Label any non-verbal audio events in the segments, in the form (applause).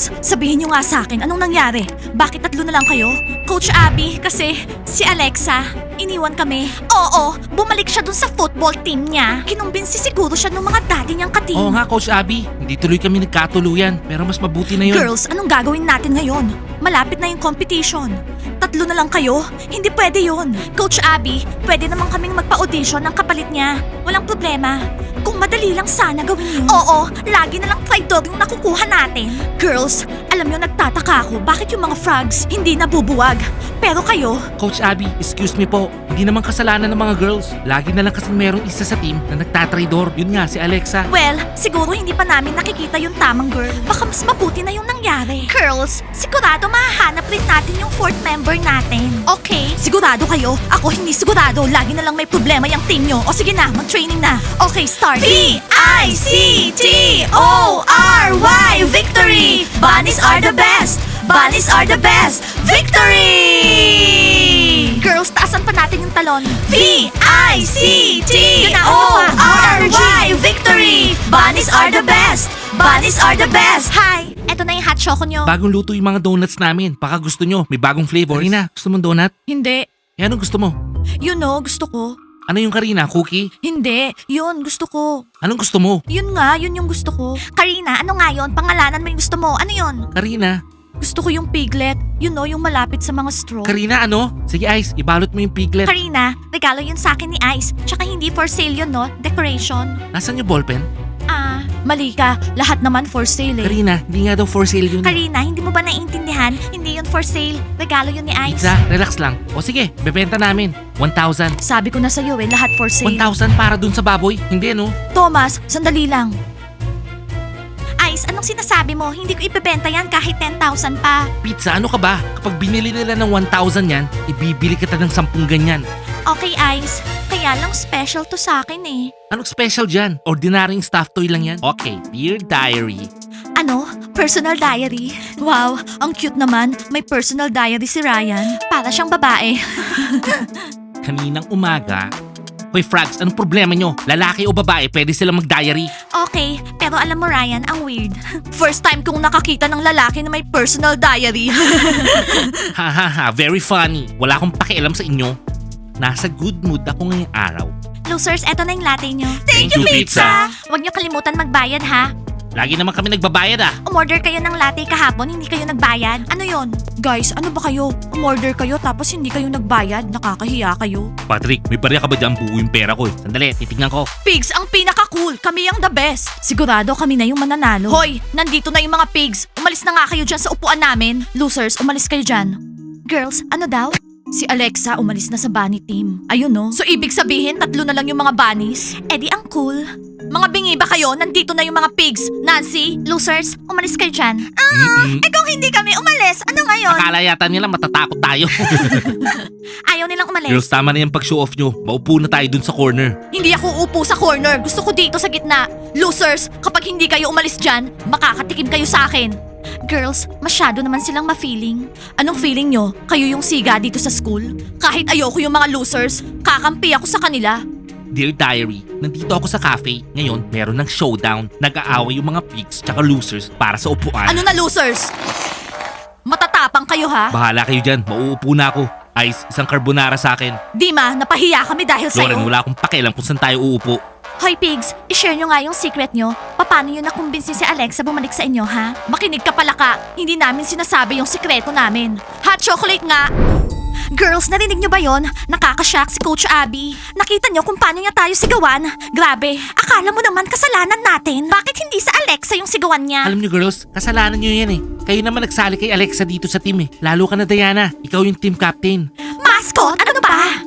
Girls, sabihin nyo nga sa akin, anong nangyari? Bakit tatlo na lang kayo? Coach Abby, kasi si Alexa, iniwan kami. Oo, bumalik siya dun sa football team niya. Kinumbinsi siguro siya ng mga daddy niyang kateam. Oo nga, Coach Abby. Hindi tuloy kami nagkatuluyan. Pero mas mabuti na yun. Girls, anong gagawin natin ngayon? Malapit na yung competition. Tatlo na lang kayo? Hindi pwede yon. Coach Abby, pwede naman kaming magpa-audition ng kapalit niya. Walang problema. Kung madali lang sana gawin yun. Oo, lagi na lang traitor yung nakukuha natin. Girls, alam niyo nagtataka ako bakit yung mga frogs hindi nabubuwag. Pero kayo, Coach Abby, excuse me po. Hindi naman kasalanan ng mga girls. Lagi na lang kasing merong isa sa team na nagtatraidor. Yun nga, si Alexa. Well, siguro hindi pa namin nakikita yung tamang girl. Baka mas mabuti na yung nangyari. Girls, sigurado mahahanap rin natin yung fourth member natin. Okay? Sigurado kayo? Ako hindi sigurado. Lagi na lang may problema yung team nyo. O sige na, mag-training na. Okay, start. V-I-C-T-O-R-Y Victory! Bunnies are the best! Bunnies are the best! Victory! Girls, taasan pa natin yung talon. V-I-C-T-O-R-Y Victory! Bunnies are the best! Bunnies are the best! Hi! Eto na yung hot choco nyo. Bagong luto yung mga donuts namin. Baka gusto nyo, may bagong flavors. Karina, gusto mong donut? Hindi. Eh, anong gusto mo? You know, gusto ko. Ano yung Karina? Cookie? Hindi. Yun, gusto ko. Anong gusto mo? Yun nga, yun yung gusto ko. Karina, ano nga yun? Pangalanan mo yung gusto mo. Ano yun? Karina? Gusto ko yung piglet. You know, yung malapit sa mga straw. Karina, ano? Sige, Ice, ibalot mo yung piglet. Karina, regalo yun sa akin ni Ice. Tsaka hindi for sale yun, no? Decoration. Nasaan yung ballpen? Ah, mali ka. Lahat naman for sale eh. Karina, hindi nga daw for sale yun. Karina, hindi mo ba naiintindihan? Hindi yun for sale. Regalo yun ni Ice. Pizza, relax lang. O sige, bebenta namin. 1,000. Sabi ko na sa'yo eh, lahat for sale. 1,000 para dun sa baboy. Hindi, no? Thomas, sandali lang. Ice, anong sinasabi mo? Hindi ko ibebenta yan kahit 10,000 pa. Pizza, ano ka ba? Kapag binili nila ng 1,000 yan, ibibili kita ng 10 ganyan. Okay, Ice. Kaya lang special to sa akin eh. Anong special dyan? Ordinaryong stuffed toy lang yan? Okay, Dear Diary. Ano? Personal diary? Wow, ang cute naman. May personal diary si Ryan. Para siyang babae. (laughs) Kaninang umaga, Hoy Frogs, anong problema nyo? Lalaki o babae, pwede silang mag-diary. Okay, pero alam mo Ryan, ang weird. (laughs) First time kong nakakita ng lalaki na may personal diary. (laughs) Ha ha ha, very funny. Wala akong pakialam sa inyo. Nasa good mood ako ngayong araw. Losers, eto na yung latte nyo. Thank you, pizza. Huwag nyo kalimutan magbayad ha. Lagi naman kami nagbabayad ah. Umorder kayo ng latte kahapon, hindi kayo nagbayad. Ano yon? Guys, ano ba kayo? Umorder kayo tapos hindi kayo nagbayad? Nakakahiya kayo. Patrick, may barya ka ba dyan? Buo yung pera ko eh. Sandali, titignan ko. Pigs ang pinaka-cool. Kami ang the best. Sigurado kami na yung mananalo. Hoy, nandito na yung mga pigs. Umalis na nga kayo dyan sa upuan namin. Losers, umalis kayo dyan. Girls, ano daw? Si Alexa umalis na sa bunny team. Ayun no. So ibig sabihin, tatlo na lang yung mga bunnies? Eh di ang cool. Mga bingi ba kayo? Nandito na yung mga pigs. Nancy, losers, umalis kayo dyan. Mm-mm. Eh kung hindi kami umalis, ano ngayon? Akala yata nila matatakot tayo. (laughs) Ayaw nilang umalis. Girls, tama na yung pag-show off nyo. Maupo na tayo dun sa corner. Hindi ako upo sa corner. Gusto ko dito sa gitna. Losers, kapag hindi kayo umalis dyan, makakatikim kayo sa akin. Girls, masyado naman silang ma-feeling. Anong feeling nyo? Kayo yung siga dito sa school? Kahit ayoko yung mga losers, kakampi ako sa kanila. Dear Diary, nandito ako sa cafe. Ngayon, meron ng showdown. Nag-aaway yung mga pigs tsaka losers para sa upuan. Ano na losers? Matatapang kayo ha? Bahala kayo dyan, mauupo na ako. Ice, isang carbonara sa akin. Dima, napahiya kami dahil Lauren, sa'yo. wala akong pakialam kung saan tayo uupo. Hoy pigs, ishare nyo nga yung secret nyo. Paano nyo nakumbinsi si Alexa bumalik sa inyo, ha? Makinig ka pala ka. Hindi namin sinasabi yung sikreto namin. Hot chocolate nga! Girls, narinig nyo ba yon? Nakakashock si Coach Abby. Nakita nyo kung paano niya tayo sigawan? Grabe, akala mo naman kasalanan natin. Bakit hindi sa Alexa yung sigawan niya? Alam niyo girls, kasalanan niyo yan eh. Kayo naman nagsali kay Alexa dito sa team eh. Lalo ka na Diana, ikaw yung team captain. Mascot, ano ba?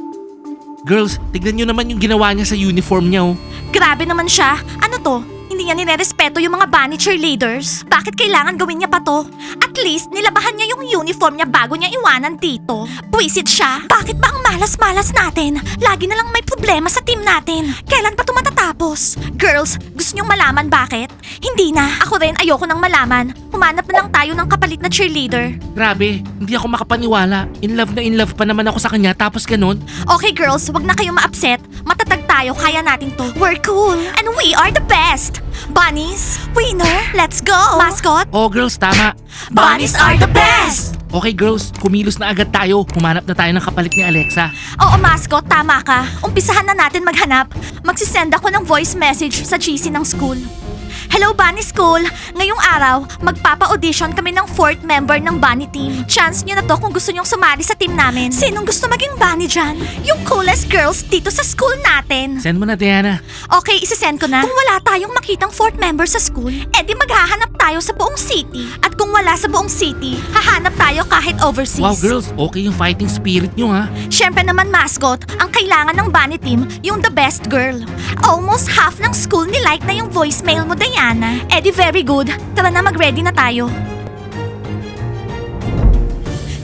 Girls, tignan niyo naman yung ginawa niya sa uniform niya oh. Grabe naman siya. Ano to? Hindi niya nirerespeto yung mga bunny cheerleaders. Bakit kailangan gawin niya pa to? At least, nilabahan niya yung uniform niya bago niya iwanan dito. Buwisit siya. Bakit ba ang malas-malas natin? Lagi na lang may problema sa team natin. Kailan pa to matatapos? Girls, gusto niyong malaman bakit? Hindi na. Ako rin ayoko nang malaman. Humanap na lang tayo ng kapalit na cheerleader. Grabe, hindi ako makapaniwala. In love na in love pa naman ako sa kanya tapos ganun. Okay girls, wag na kayong ma-upset. Matatag tayo, kaya natin to. We're cool. And we are the best. Bunnies, winner, let's go. Mascot, Oh girls, tama. bunnies are the best. Okay girls, kumilos na agad tayo. Humanap na tayo ng kapalit ni Alexa. Oo, mascot, tama ka. Umpisahan na natin maghanap. Magsisend ako ng voice message sa GC ng school. Hello, Bunny School! Ngayong araw, magpapa-audition kami ng fourth member ng Bunny Team. Chance nyo na to kung gusto nyong sumali sa team namin. Sinong gusto maging Bunny dyan? Yung coolest girls dito sa school natin. Send mo na Diana. Okay, isisend ko na. Kung wala tayong makitang fourth member sa school, edi maghahanap tayo sa buong city. At kung wala sa buong city, hahanap tayo kahit overseas. Wow girls, okay yung fighting spirit nyo ha. Siyempre naman, mascot, ang kailangan ng bunny team, yung the best girl. Almost half ng school nilike na yung voicemail mo, Diana. Eh di very good. Tara na, mag-ready na tayo.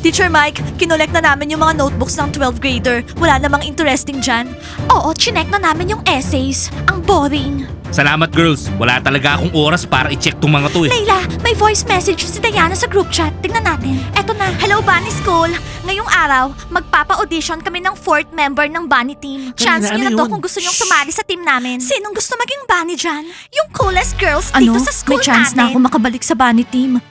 Teacher Mike, kinolek na namin yung mga notebooks ng 12th grader. Wala namang interesting dyan. Oo, chinek na namin yung essays. Ang boring. Salamat girls, wala talaga akong oras para i-check tong mga to eh. Layla, may voice message si Diana sa group chat. Tingnan natin. Eto na. Hello, Bunny School. Ngayong araw, magpapa-audition kami ng fourth member ng Bunny Team. Chance niyo na ano to yun? kung gusto niyong sumali sa team namin. Sinong gusto maging Bunny dyan? Yung coolest girls Ano? dito sa school May chance natin. na ako makabalik sa bunny team.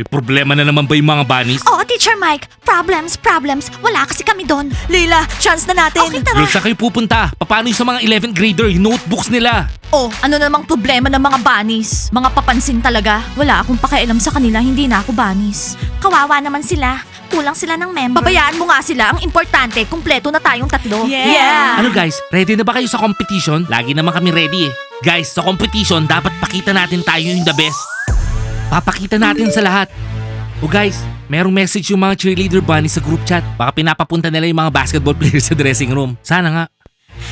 May problema na naman ba yung mga bunnies? Oo, Teacher Mike. Problems, problems. Wala kasi kami doon. Layla, chance na natin. Okay, tara. Girls, saan kayo pupunta? Paano yung sa mga 11th grader, yung notebooks nila? Oh, ano namang problema ng mga bunnies? Mga papansin talaga. Wala akong pakialam sa kanila, hindi na ako bunnies. Kawawa naman sila. Kulang sila ng member. Babayaan mo nga sila. Ang importante, kumpleto na tayong tatlo. Yeah. Ano guys, ready na ba kayo sa competition? Lagi naman kami ready eh. Guys, sa competition, dapat pakita natin tayo yung the best. Papakita natin sa lahat. O guys, merong message yung mga cheerleader bunny sa group chat. Baka pinapapunta nila yung mga basketball (laughs) players sa dressing room. Sana nga.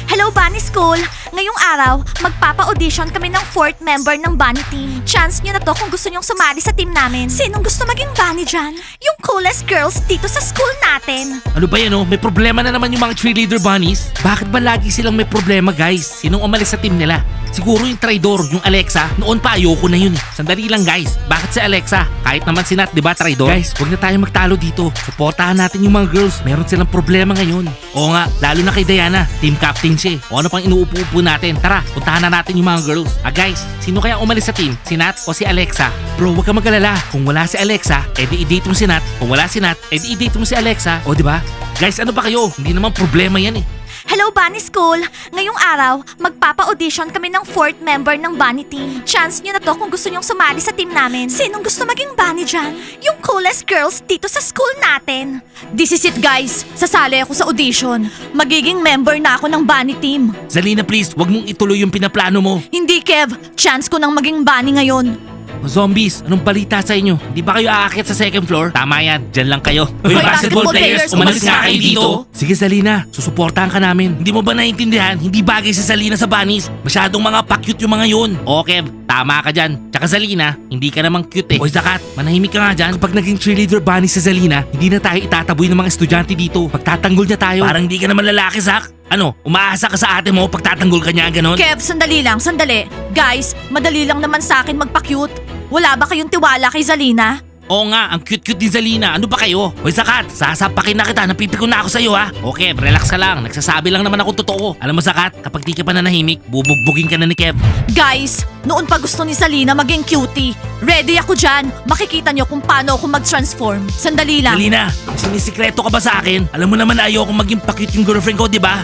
Hello, Bunny School! Ngayong araw, magpapa-audition kami ng fourth member ng Bunny Team. Chance nyo na to kung gusto nyong sumali sa team namin. Sinong gusto maging Bunny dyan? Yung coolest girls dito sa school natin. Ano ba yan oh? May problema na naman yung mga cheerleader bunnies? Bakit ba lagi silang may problema guys? Sinong umalis sa team nila? Siguro yung traidor, yung Alexa. Noon pa ayoko na yun eh. Sandali lang guys. Bakit si Alexa? Kahit naman si Nat, di ba traidor? Guys, huwag na tayo magtalo dito. Suportahan natin yung mga girls. Meron silang problema ngayon. Oo nga, lalo na kay Diana. Team captain siya eh. O ano pang inuupo-upo natin? Tara, puntahan na natin yung mga girls. Ah guys, sino kaya umalis sa team? Si Nat o si Alexa? Bro, huwag ka magalala. Kung wala si Alexa, edi i-date mo si Nat. Kung wala si Nat, edi i-date mo si Alexa. O di ba? Guys, ano ba kayo? Hindi naman problema yan eh. Hello, Bunny School! Ngayong araw, magpapa-audition kami ng fourth member ng Bunny Team. Chance nyo na to kung gusto nyong sumali sa team namin. Sinong gusto maging Bunny dyan? Yung coolest girls dito sa school natin. This is it guys. Sasali ako sa audition. Magiging member na ako ng bunny team. Zalina please, wag mong ituloy yung pinaplano mo. Hindi Kev, chance ko nang maging bunny ngayon. O zombies, anong balita sa inyo? Hindi ba kayo aakyat sa second floor? Tama yan, dyan lang kayo. Hoy, basketball players, umalis nga kayo dito. Sige Zalina, susuportahan ka namin. Hindi mo ba naiintindihan? Hindi bagay si Zalina sa bunnies. Masyadong mga pa-cute yung mga yun. Okay, tama ka dyan. Tsaka Zalina, hindi ka namang cute eh. Oy Zakat, manahimik ka nga dyan. Kapag naging cheerleader bunny si Zalina, hindi na tayo itataboy ng mga estudyante dito. Pagtatanggol niya tayo. Parang hindi ka naman lalaki, Zak. Ano, umaasa ka sa ate mo pagtatanggol ka niya, ganon? Kev, sandali lang, sandali. Guys, madali lang naman sa akin magpa-cute. Wala ba kayong tiwala kay Zalina? Oo nga, ang cute-cute ni Zalina. Ano ba kayo? Hoy Zakat, sasapakin na kita. Napipikon na ako sa'yo ha. Okay, relax ka lang. Nagsasabi lang naman ako totoo. Alam mo Zakat, kapag di ka pa nanahimik, bubugbugin ka na ni Kev. Guys, noon pa gusto ni Zalina maging cutie. Ready ako dyan. Makikita nyo kung paano ako mag-transform. Sandali lang. Zalina, sinisikreto ka ba sa akin? Alam mo naman na ayoko maging pa-cute yung girlfriend ko, di ba?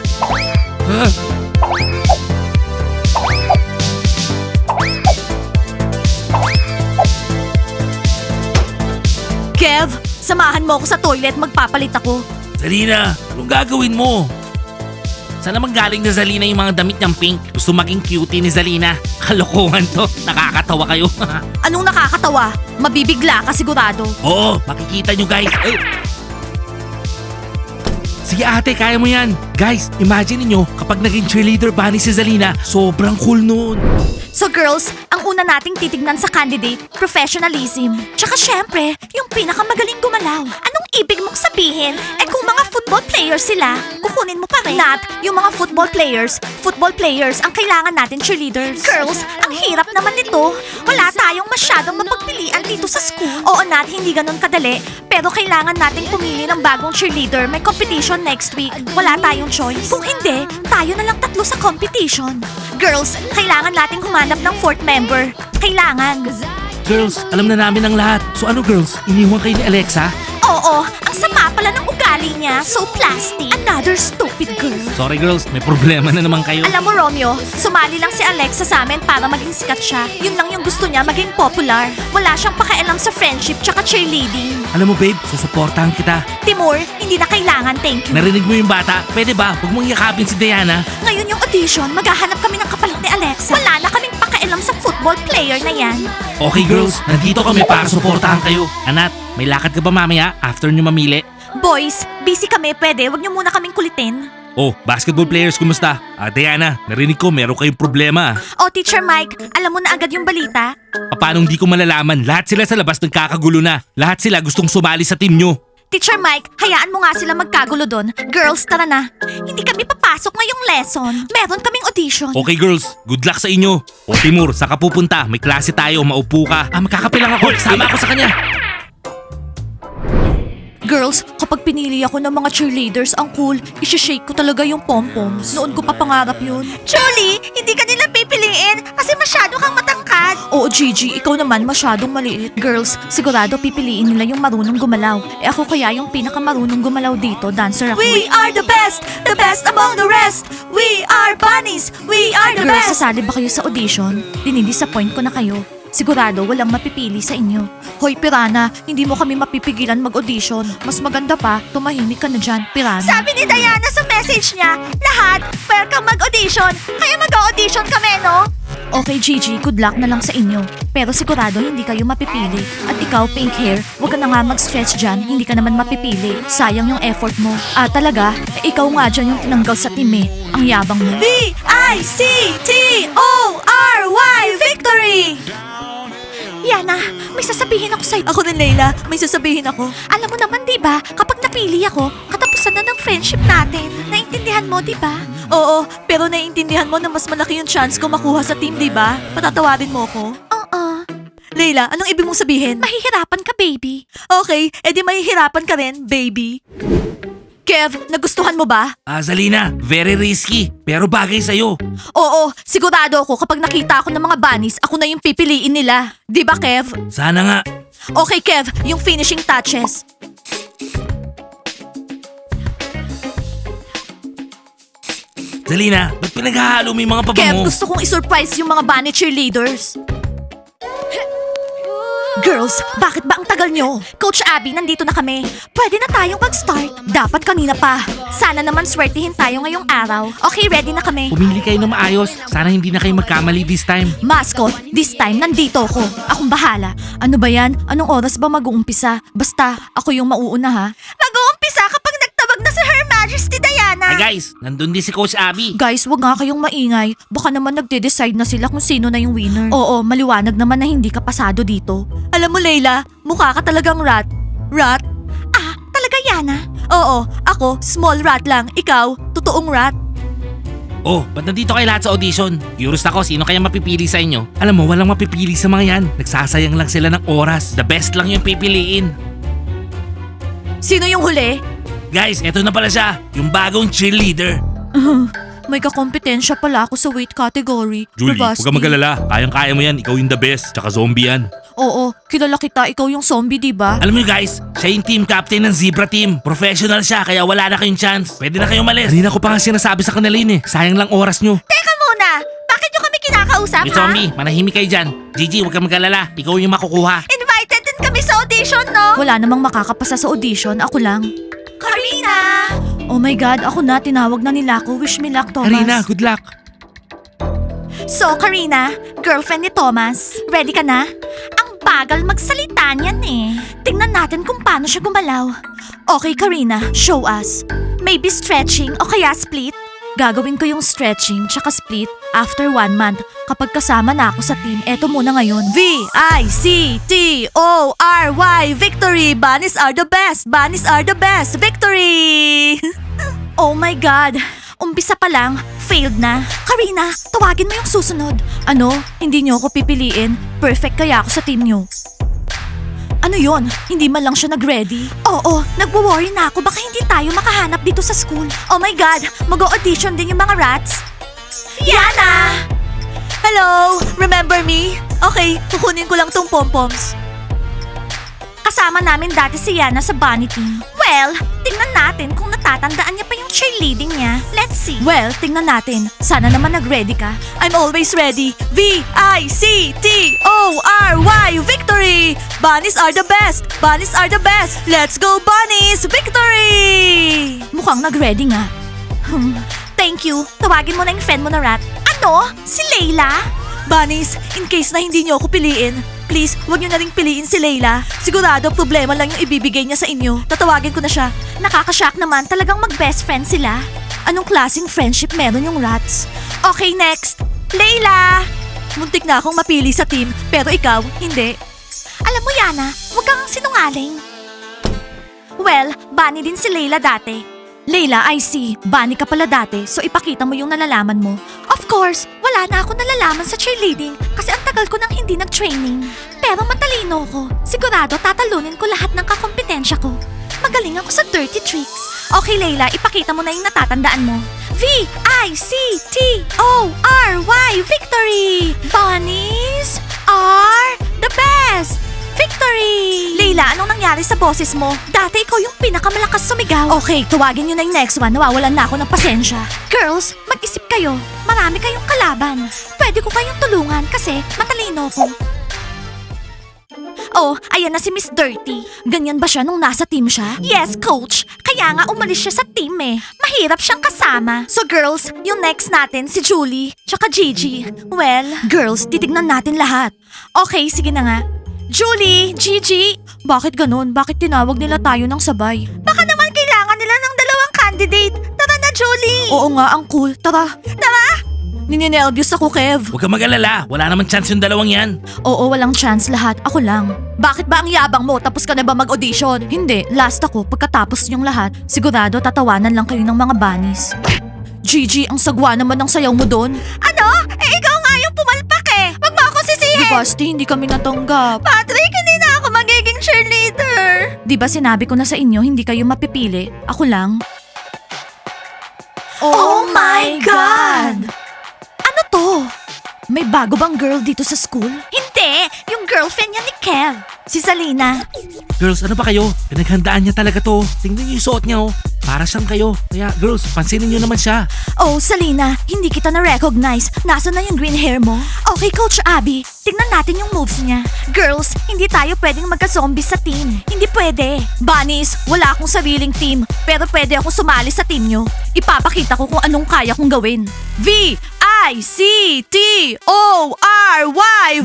Ah. Samahan mo ako sa toilet. Magpapalit ako. Zalina, anong gagawin mo? Saan naman galing na Zalina yung mga damit niyang pink? Gusto maging cutie ni Zalina. (laughs) Kalokohan to. Nakakatawa kayo. (laughs) Anong nakakatawa? Mabibigla ka sigurado. Oo, makikita nyo guys. Ay. Sige ate, kaya mo yan. Guys, imagine niyo kapag naging cheerleader bunny si Zalina, sobrang cool noon. So girls, ang una nating titignan sa candidate, professionalism. Tsaka syempre, yung pinakamagaling gumalaw. Anong Ibig mong sabihin, eh kung mga football players sila, kukunin mo pa rin. Nat, yung mga football players, football players ang kailangan natin cheerleaders. Girls, ang hirap naman nito. Wala tayong masyadong mapagpilian dito sa school. Oo Nat, hindi ganun kadali. Pero kailangan nating pumili ng bagong cheerleader. May competition next week. Wala tayong choice. Kung hindi, tayo na lang tatlo sa competition. Girls, kailangan nating humanap ng fourth member. Kailangan. Girls, alam na namin ang lahat. So ano girls, iniwan kayo ni Alexa? Oo, ang sama pala ng ugali niya. So plastic. Another stupid girl. Sorry girls, may problema na naman kayo. Alam mo, Romeo, sumali lang si Alexa sa amin para maging sikat siya. Yun lang yung gusto niya, maging popular. Wala siyang pakialam sa friendship tsaka cheerleading. Alam mo babe, susuportahan kita. Timur, hindi na kailangan, thank you. Narinig mo yung bata? Pwede ba? Huwag mong yakapin si Diana. Ngayon yung audition, maghahanap kami ng kapalit ni Alexa. Wala na kaming pakialam sa football player na yan. Okay girls, nandito kami para suportahan kayo. Anat, may lakad ka ba mamaya after nyo mamili? Boys, busy kami, pwede. Huwag niyo muna kaming kulitin. Oh, basketball players, kumusta? Ah, Diana, narinig ko meron kayong problema. O, Teacher Mike, alam mo na agad yung balita? Paano hindi ko malalaman? Lahat sila sa labas nagkakagulo na. Lahat sila gustong sumali sa team nyo. Teacher Mike, hayaan mo nga sila magkagulo doon. Girls, tara na. Hindi kami papasok ngayong lesson. Meron kaming audition. Okay girls, good luck sa inyo. O Timur, saka pupunta? May klase tayo, maupo ka. Ah, magkakape lang ako. Sama ako sa kanya. Girls, kapag pinili ako ng mga cheerleaders, ang cool, isha-shake ko talaga yung pom-poms. Noon ko pa pangarap yun. Julie, hindi ka nila pipiliin kasi masyado kang matangkad. Oo, Gigi, ikaw naman masyadong maliit. Girls, sigurado pipiliin nila yung marunong gumalaw. Eh ako kaya yung pinakamarunong gumalaw dito, dancer ako. We are the best, the best among the rest. We are bunnies, we are the Girls, best. sasali ba kayo sa audition? Dinidisappoint ko na kayo. Sigurado walang mapipili sa inyo. Hoy, Pirana, hindi mo kami mapipigilan mag-audition. Mas maganda pa, tumahimik ka na dyan, Pirana. Sabi ni Diana sa message niya, lahat, welcome mag-audition. Kaya mag-audition kami, no? Okay, Gigi, good luck na lang sa inyo. Pero sigurado hindi kayo mapipili. At ikaw, pink hair, huwag ka na nga mag-stretch dyan, hindi ka naman mapipili. Sayang yung effort mo. Ah, talaga? Eh, ikaw nga dyan yung tinanggal sa team eh. Ang yabang mo. V-I-C-T-O-R-Y Victory! Yana, may sasabihin ako sa'yo. Ako din, Layla. May sasabihin ako. Alam mo naman, di ba? Kapag napili ako, katapusan na ng friendship natin. Naintindihan mo, di ba? Oo, pero naiintindihan mo na mas malaki yung chance ko makuha sa team, di ba? Patatawarin mo ako. Oo. Layla, anong ibig mong sabihin? Mahihirapan ka, baby. Okay, edi mahihirapan ka rin, baby. Kev, nagustuhan mo ba? Ah, Zalina, very risky. Pero bagay sa'yo. Oo, sigurado ako kapag nakita ako ng mga bunnies, ako na yung pipiliin nila. Di ba, Kev? Sana nga. Okay, Kev, yung finishing touches. Zalina, ba't pinaghahalo mo yung mga Kev, pabango? gusto kong isurprise yung mga bunny cheerleaders. Girls, bakit ba ang tagal nyo? Coach Abby, nandito na kami. Pwede na tayong mag-start. Dapat kanina pa. Sana naman swertihin tayo ngayong araw. Okay, ready na kami. Pumili kayo ng maayos. Sana hindi na kayo magkamali this time. Mascot, this time nandito ako. Akong bahala. Ano ba yan? Anong oras ba mag-uumpisa? Basta, ako yung mauuna ha. Mag-uumpisa kapag nagtawag na si Her Majesty Diana. Ay guys, nandun din si Coach Abby. Guys, wag nga kayong maingay. Baka naman nagde-decide na sila kung sino na yung winner. Oo, maliwanag naman na hindi ka pasado dito. Alam mo, Layla, mukha ka talagang rat. Rat? Ah, talaga Yana? Oo, ako, small rat lang. Ikaw, totoong rat. Oh, ba't nandito kayo lahat sa audition? Curious ako, sino kaya mapipili sa inyo? Alam mo, walang mapipili sa mga yan. Nagsasayang lang sila ng oras. The best lang yung pipiliin. Sino yung huli? Guys, eto na pala siya. Yung bagong cheerleader. (laughs) May kakompetensya pala ako sa weight category. Julie, huwag Bravasti. kang magalala. Kayang-kaya mo yan. Ikaw yung the best. Tsaka zombie yan. Oo, kilala kita. Ikaw yung zombie, di ba? Alam niyo guys, siya yung team captain ng Zebra Team. Professional siya, kaya wala na kayong chance. Pwede na kayong malis. Kanina ko pa nga sinasabi sa kanila yun eh. Sayang lang oras nyo. Teka muna, bakit nyo kami kinakausap, ha? zombie, manahimik kayo dyan. Gigi, huwag kang magalala. Ikaw yung makukuha. Invited din kami sa audition, no? Wala namang makakapasa sa audition. Ako lang. Karina! Oh my God, ako na. Tinawag na nila ako. Wish me luck, Thomas. Karina, good luck. So, Karina, girlfriend ni Thomas, ready ka na? Ang bagal magsalita niyan eh. Tingnan natin kung paano siya gumalaw. Okay, Karina. Show us. Maybe stretching o kaya split? Gagawin ko yung stretching tsaka split after one month. Kapag kasama na ako sa team, eto muna ngayon. V-I-C-T-O-R-Y Victory! Bunnies are the best! Bunnies are the best! Victory! (laughs) oh my God! Umpisa pa lang, failed na. Karina, tawagin mo yung susunod. Ano? Hindi niyo ako pipiliin? Perfect kaya ako sa team niyo. Ano yon? Hindi man lang siya nag-ready? Oo, nagwo-worry na ako. Baka hindi tayo makahanap dito sa school. Oh my God, mag-audition din yung mga rats. Yana! Hello! Remember me? Okay, kukunin ko lang tong pompoms. Kasama namin dati si Yana sa bunny team. Well, tingnan natin kung natatandaan niya pa yung cheerleading niya. Let's see. Well, tingnan natin. Sana naman nag-ready ka. I'm always ready. V-I-C-T-O-R-Y Victory! Bunnies are the best! Bunnies are the best! Let's go bunnies! Victory! Mukhang nag-ready nga. Hmm. Thank you. Tawagin mo na yung friend mo na rat. Ano? Si Layla? Bunnies, in case na hindi niyo ako piliin, please, huwag niyo na ring piliin si Layla. Sigurado problema lang yung ibibigay niya sa inyo. Tatawagin ko na siya. Nakakashock naman, talagang mag-best friend sila. Anong klaseng friendship meron yung rats? Okay, next. Layla! Muntik na akong mapili sa team, pero ikaw, hindi. Alam mo, Yana, huwag kang sinungaling. Well, bunny din si Layla dati. Layla, I see. Bunny ka pala dati, so ipakita mo yung nalalaman mo. Of course, wala na ako nalalaman sa cheerleading kasi ang tagal ko nang hindi nag-training. Pero matalino ko. Sigurado tatalunin ko lahat ng kakompetensya ko. Magaling ako sa dirty tricks. Okay, Layla, ipakita mo na yung natatandaan mo. V-I-C-T-O-R-Y Victory! Bunnies are the best! Victory! Leila, anong nangyari sa boses mo? Dati ikaw yung pinakamalakas sumigaw. Okay, tuwagin nyo na yung next one. Nawawalan na ako ng pasensya. Girls, mag-isip kayo. Marami kayong kalaban. Pwede ko kayong tulungan kasi matalino ko. Oh, ayan na si Miss Dirty. Ganyan ba siya nung nasa team siya? Yes, coach. Kaya nga umalis siya sa team eh. Mahirap siyang kasama. So girls, yung next natin si Julie, tsaka Gigi. Well, girls, titignan natin lahat. Okay, sige na nga. Julie, Gigi. Bakit ganun? Bakit tinawag nila tayo ng sabay? Baka naman kailangan nila ng dalawang candidate. Tara na, Julie. Oo nga, ang cool. Tara. Tara! Nininelbius ako, Kev. Huwag kang mag-alala. Wala naman chance yung dalawang yan. Oo, walang chance lahat. Ako lang. Bakit ba ang yabang mo? Tapos ka na ba mag-audition? Hindi, last ako. Pagkatapos niyong lahat, sigurado tatawanan lang kayo ng mga bunnies. Gigi, ang sagwa naman ng sayaw mo doon. Ano? Basti, hindi kami natanggap. Patrick, hindi na ako magiging cheerleader. Di ba sinabi ko na sa inyo, hindi kayo mapipili? Ako lang. Oh, my God! Ano to? May bago bang girl dito sa school? Hindi! Yung girlfriend niya ni Kev. Si Salina. Girls, ano ba kayo? Pinaghandaan niya talaga to. Tingnan niyo yung suot niya oh. Para siyang kayo. Kaya girls, pansinin niyo naman siya. Oh, Salina, hindi kita na-recognize. Nasaan na yung green hair mo? Okay, Coach Abby. Tingnan natin yung moves niya. Girls, hindi tayo pwedeng magka-zombie sa team. Hindi pwede. Bunnies, wala akong sariling team. Pero pwede akong sumali sa team nyo. Ipapakita ko kung anong kaya kong gawin. V I-C-T-O-R-Y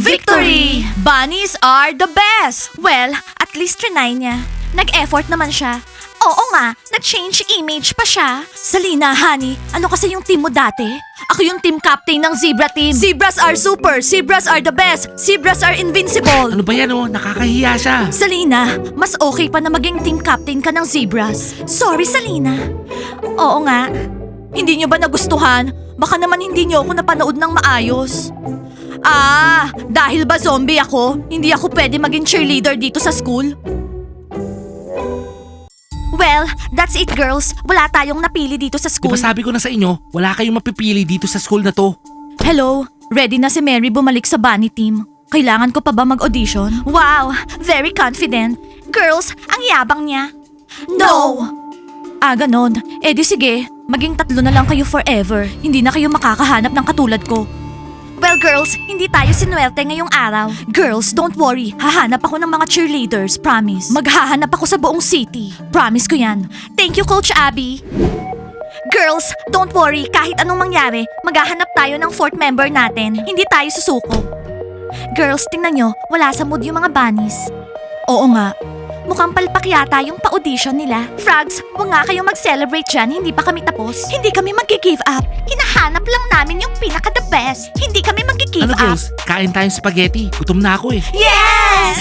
Victory! Bunnies are the best! Well, at least trinay niya. Nag-effort naman siya. Oo nga, nag-change image pa siya. Salina, honey, ano kasi yung team mo dati? Ako yung team captain ng Zebra team. Zebras are super, Zebras are the best, Zebras are invincible. Ano ba yan oh? Nakakahiya siya. Salina, mas okay pa na maging team captain ka ng Zebras. Sorry, Salina. Oo nga. Hindi niyo ba nagustuhan? Baka naman hindi niyo ako napanood ng maayos. Ah, dahil ba zombie ako, hindi ako pwede maging cheerleader dito sa school? Well, that's it girls. Wala tayong napili dito sa Di school. ba sabi ko na sa inyo, wala kayong mapipili dito sa school na to. Hello, ready na si Mary bumalik sa bunny team. Kailangan ko pa ba mag-audition? Wow, very confident. Girls, ang yabang niya. No! Ah, ganon. Eh di sige, maging tatlo na lang kayo forever. Hindi na kayo makakahanap ng katulad ko. Well, girls, hindi tayo sinuwerte ngayong araw. Girls, don't worry. Hahanap ako ng mga cheerleaders, promise. Maghahanap ako sa buong city. Promise ko yan. Thank you, Coach Abby. Girls, don't worry. Kahit anong mangyari, maghahanap tayo ng fourth member natin. Hindi tayo susuko. Girls, tingnan nyo. Wala sa mood yung mga bunnies. Oo nga. Mukhang palpak yata yung pa-audition nila. Frogs, huwag nga kayong mag-celebrate dyan. Hindi pa kami tapos. Hindi kami mag-give up. Hinahanap lang namin yung pinaka-the best. Hindi kami mag-give Ano up. girls, kain tayong spaghetti. Gutom na ako eh. Yes!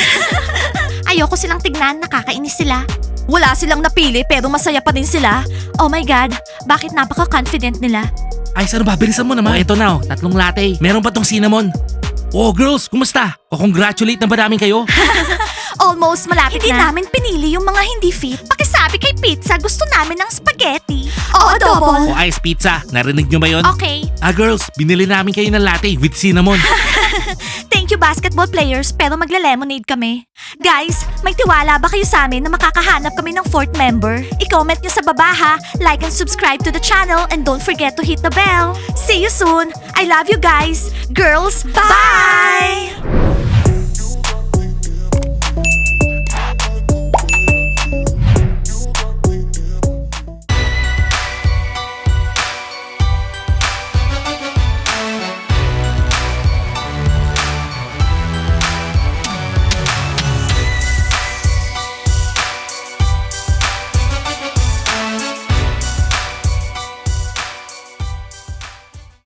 (laughs) Ayoko silang tignan, nakakainis sila. Wala silang napili pero masaya pa din sila. Oh my God, bakit napaka-confident nila? Ay, ano ba? Bilisan mo naman. Oh, ito na oh. Tatlong latte. Meron pa tong cinnamon. Oh, girls, kumusta? O-congratulate na ba namin kayo? (laughs) Almost malapit Hindi na. namin pinili yung mga hindi fit. Pakisabi kay Pizza, gusto namin ng spaghetti. Oo, double. o ice pizza, narinig nyo ba yun? Okay, Ah, girls, binili namin kayo ng latte with cinnamon. (laughs) thank you basketball players, pero magla-lemonade kami. Guys, may tiwala ba kayo sa amin na makakahanap kami ng fourth member? I-comment nyo sa baba ha, like and subscribe to the channel, and don't forget to hit the bell. See you soon! I love you guys! Girls, bye!